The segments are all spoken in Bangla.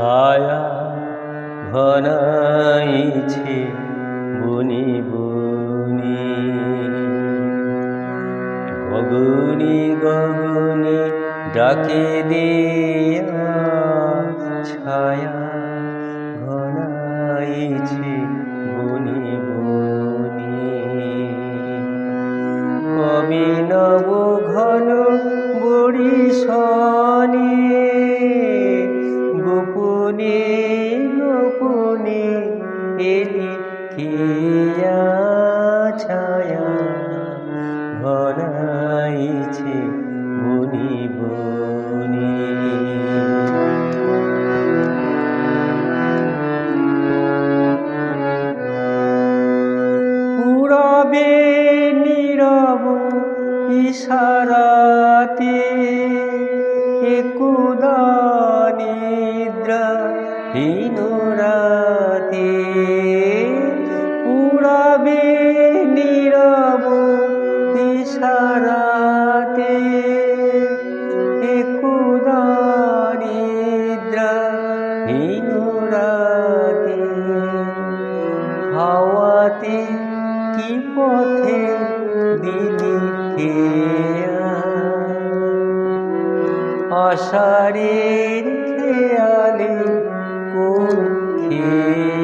ছায়া ঘনাইছে বনি বনি। গগনে গগনে ডাকে দিয়া ছায়া ঘনাইছে বনি বনি। কবি নব ঘন বরিশনে গোপনে খেয়া ছায়া ঘনাইছে বনি বনি। উড়াবে নীরব ইশারাতে একুদা নিদ্রা হীনরাতে ইশারাতে একুদা নিদ্রা হীনরাতে হাওয়াতে কি পথে দিলি খেয়া আষাঢ়ের খেয়ালে কোন খেয়া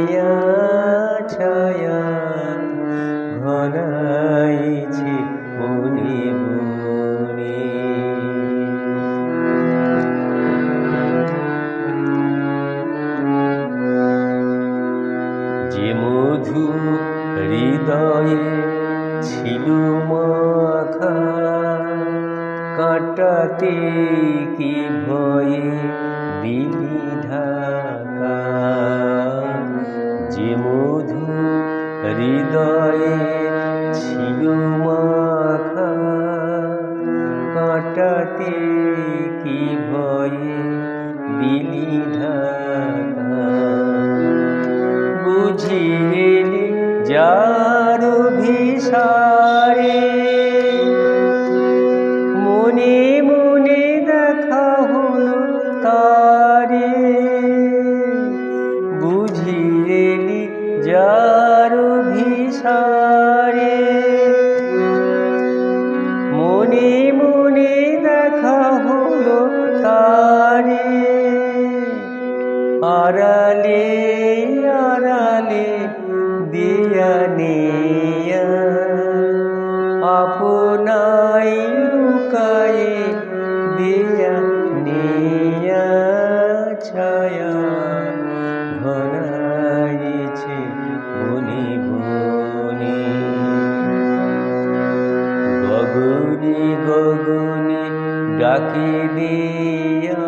মধু হৃদয়ে ছিল মাখা। কাটাতে কি ভয়ে দিলি যে মধু হৃদয়ে ছিল মাখা। কাটাতে কি ভয়ে দিলি ঢাকা। যার ভিসারে মনে মনে দেখা হলো তারে। বুঝিয়ে যার ভিসারে মনে মনে দেখা হলো তারে। আড়ালে দিয়া নিয়া আপনাই লুকায়ে দিয়া নিয়া ছায়া ঘনাইছে বনি বনি। গগনে গগনে ডাকে দিয়া